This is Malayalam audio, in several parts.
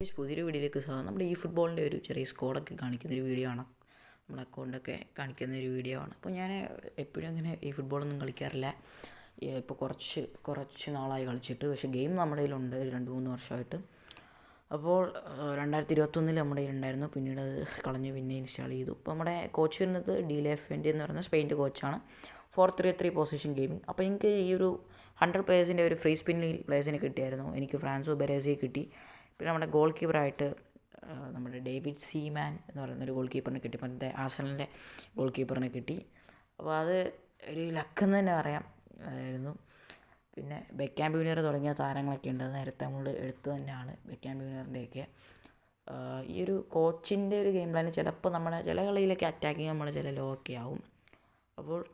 പുതിയൊരു വീഡിയോയിലേക്ക് സ്വാഗതം. നമ്മുടെ ഈ ഫുട്ബോളിന്റെ ഒരു ചെറിയ സ്കോഡൊക്കെ കാണിക്കുന്ന ഒരു വീഡിയോ ആണ്. നമ്മുടെ അക്കൗണ്ടൊക്കെ കാണിക്കുന്ന ഒരു വീഡിയോ ആണ്. അപ്പോൾ ഞാൻ എപ്പോഴും അങ്ങനെ ഈ ഫുട്ബോളൊന്നും കളിക്കാറില്ല. ഇപ്പോൾ കുറച്ച് കുറച്ച് നാളായി കളിച്ചിട്ട്. പക്ഷേ ഗെയിം നമ്മുടെ കയ്യിലുണ്ട്. രണ്ട് മൂന്ന് വർഷമായിട്ട്. അപ്പോൾ രണ്ടായിരത്തി ഇരുപത്തൊന്നിൽ നമ്മുടെ കയ്യിലുണ്ടായിരുന്നു പിന്നീട് അത് കളഞ്ഞ്. പിന്നെ ഇൻസ്റ്റാൾ ചെയ്തു. അപ്പോൾ നമ്മുടെ കോച്ച് വരുന്നത് ഡി ലെഫ് എന്റെ എന്ന് പറയുന്ന സ്പെയിന്റെ കോച്ചാണ് four three three position gaming അപ്പോൾ എനിക്ക് ഈ ഒരു ഹൺഡ്രഡ് പ്ലേയേഴ്സിന്റെ ഒരു ഫ്രീ സ്പിന്നിൽ പ്ലേയേഴ്സിനെ കിട്ടിയായിരുന്നു. എനിക്ക് ഫ്രാൻസോ ബെരേസിയെ കിട്ടി. പിന്നെ നമ്മുടെ ഗോൾ കീപ്പറായിട്ട് നമ്മുടെ ഡേവിഡ് സീമാൻ എന്ന് പറയുന്ന ഒരു ഗോൾ കീപ്പറിനെ കിട്ടി. മറ്റേ ആസനലിന്റെ ഗോൾ കീപ്പറിനെ കിട്ടി. അപ്പോൾ അത് ഒരു ലക്കെന്ന് തന്നെ പറയാം. ആയിരുന്നു. പിന്നെ ബെക്കാം ബ്യൂനിയർ തുടങ്ങിയ താരങ്ങളൊക്കെ ഉണ്ട്. നേരത്തെ നമ്മൾ എടുത്തു തന്നെയാണ് ബെക്കാം ബ്യൂനിയറിന്റെയൊക്കെ ഈ ഒരു കോച്ചിന്റെ ഒരു ഗെയിം പ്ലാൻ ചിലപ്പോൾ നമ്മളെ ചില കളിയിലൊക്കെ അറ്റാക്കിങ് നമ്മൾ ചില ലോ ഒക്കെ ആവും. അപ്പോൾ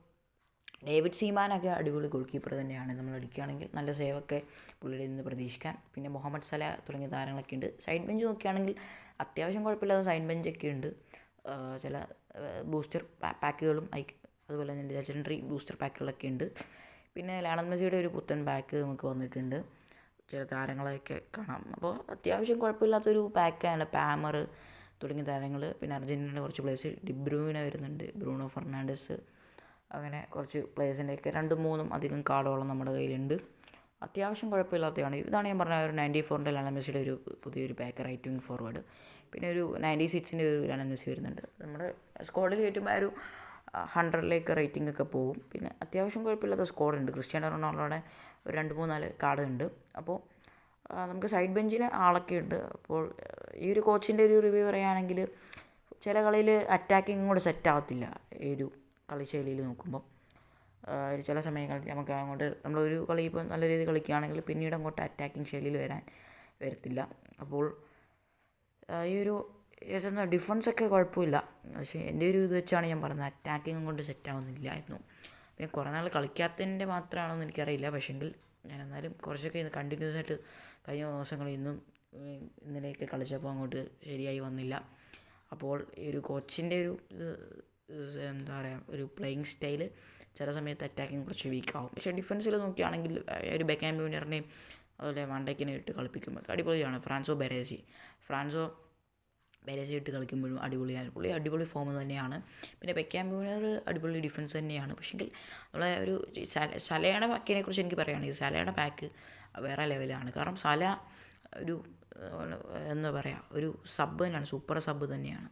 ഡേവിഡ് സീമാനൊക്കെ അടിപൊളി ഗോൾ കീപ്പർ തന്നെയാണ്. നമ്മൾ അടിക്കുകയാണെങ്കിൽ നല്ല സേവൊക്കെ പുള്ളിയുടെ നിന്ന് പ്രതീക്ഷിക്കാൻ. പിന്നെ മുഹമ്മദ് സല തുടങ്ങിയ താരങ്ങളൊക്കെ ഉണ്ട്. സൈഡ് ബെഞ്ച് നോക്കുകയാണെങ്കിൽ അത്യാവശ്യം കുഴപ്പമില്ലാത്ത സൈഡ് ബെഞ്ചൊക്കെ ഉണ്ട്. ചില ബൂസ്റ്റർ പാക്കുകളും അതുപോലെ തന്നെ ലെജൻഡറി ബൂസ്റ്റർ പാക്കുകളൊക്കെ ഉണ്ട്. പിന്നെ ലയണൽ മെസ്സിയുടെ ഒരു പുത്തൻ പാക്ക് നമുക്ക് വന്നിട്ടുണ്ട്. ചില താരങ്ങളെയൊക്കെ കാണാം. അപ്പോൾ അത്യാവശ്യം കുഴപ്പമില്ലാത്തൊരു പാക്കാണ് പാമർ തുടങ്ങിയ താരങ്ങൾ പിന്നെ അർജന്റീനയുടെ കുറച്ച് പ്ലേയേഴ്സ് ഡിബ്രൂവിനെ വരുന്നുണ്ട്. Bruno Fernandes. അങ്ങനെ കുറച്ച് പ്ലേയേഴ്സിന്റെയൊക്കെ രണ്ടും മൂന്നും അധികം കാർഡോളം നമ്മുടെ കയ്യിലുണ്ട്. അത്യാവശ്യം കുഴപ്പമില്ലാത്തതാണ്. ഇതാണ് ഞാൻ പറഞ്ഞ ഒരു നയന്റി ഫോറിന്റെ ലയണൽ മെസ്സിയുടെ ഒരു പുതിയൊരു ബാക്ക് റൈറ്റ് വിങ് ഫോർവേഡ് പിന്നെ ഒരു നയന്റി സിക്സിന്റെ ഒരു ലയണൽ മെസ്സി വരുന്നുണ്ട്. നമ്മുടെ സ്ക്വാഡിൽ കയറ്റുമ്പോൾ ആ ഒരു ഹൺഡ്രഡിലേക്ക് റേറ്റിംഗ് ഒക്കെ പോകും. പിന്നെ അത്യാവശ്യം കുഴപ്പമില്ലാത്ത സ്കോഡുണ്ട് ക്രിസ്ത്യാനോ റൊണാൾഡോയുടെ ഒരു രണ്ട് മൂന്നാൽ കാർഡ് ഉണ്ട് അപ്പോൾ നമുക്ക് സൈഡ് ബെഞ്ചിൽ ആളൊക്കെ ഉണ്ട്. അപ്പോൾ ഈ ഒരു കോച്ചിന്റെ ഒരു റിവ്യൂ പറയുകയാണെങ്കിൽ ചില കളിയിൽ അറ്റാക്കിങ് കൂടെ സെറ്റ് ആവത്തില്ല. ഈ ഒരു കളിശൈലിയിൽ നോക്കുമ്പോൾ ഒരു ചില സമയങ്ങളിൽ നമുക്ക് അങ്ങോട്ട് നമ്മളൊരു കളി ഇപ്പോൾ നല്ല രീതിയിൽ കളിക്കുകയാണെങ്കിൽ പിന്നീട് അങ്ങോട്ട് അറ്റാക്കിംഗ് ശൈലിയിൽ വരാൻ വരത്തില്ല. അപ്പോൾ ഈ ഒരു ഡിഫൻസൊക്കെ കുഴപ്പമില്ല. പക്ഷേ എന്റെ ഒരു ഇത് വെച്ചാണ് ഞാൻ പറഞ്ഞത് അറ്റാക്കിങ് കൊണ്ട് സെറ്റാവുന്നില്ലായിരുന്നു പിന്നെ കുറേ നാൾ കളിക്കാത്തതിന്റെ മാത്രമാണെന്ന് എനിക്കറിയില്ല. പക്ഷേങ്കിൽ ഞാൻ എന്നാലും കുറച്ചൊക്കെ ഇന്ന് കണ്ടിന്യൂസ് ആയിട്ട് കഴിഞ്ഞ ദിവസങ്ങളിൽ ഇന്നും ഇന്നലെയൊക്കെ കളിച്ചപ്പോൾ അങ്ങോട്ട് ശരിയായി വന്നില്ല. അപ്പോൾ ഈ ഒരു കോച്ചിന്റെ ഒരു ഇത് എന്താ പറയുക ഒരു പ്ലേയിങ് സ്റ്റൈൽ ചില സമയത്ത് അറ്റാക്കിങ് കുറച്ച് വീക്കാവും പക്ഷേ ഡിഫൻസിൽ നോക്കുകയാണെങ്കിൽ ഒരു ബെക്കാം ജൂനിയറിനെയും അതുപോലെ വണ്ടക്കിനെ ഇട്ട് കളിപ്പിക്കുമ്പോൾ അടിപൊളിയാണ്. ഫ്രാൻസോ ബെരേസി. ഫ്രാൻസോ ബെരേസി ഇട്ട് കളിക്കുമ്പോഴും അടിപൊളിയാണ് പുള്ളി അടിപൊളി ഫോം തന്നെയാണ്. പിന്നെ ബെക്കാം ജൂനിയർ അടിപൊളി ഡിഫൻസ് തന്നെയാണ്. പക്ഷേങ്കിൽ നമ്മളെ ഒരു സലയുടെ പാക്കിനെ കുറിച്ച് എനിക്ക് പറയുകയാണെങ്കിൽ സലയുടെ പാക്ക് വേറെ ലെവലാണ് കാരണം സല ഒരു എന്താ പറയുക ഒരു സബ് തന്നെയാണ്. സൂപ്പർ സബ് തന്നെയാണ്.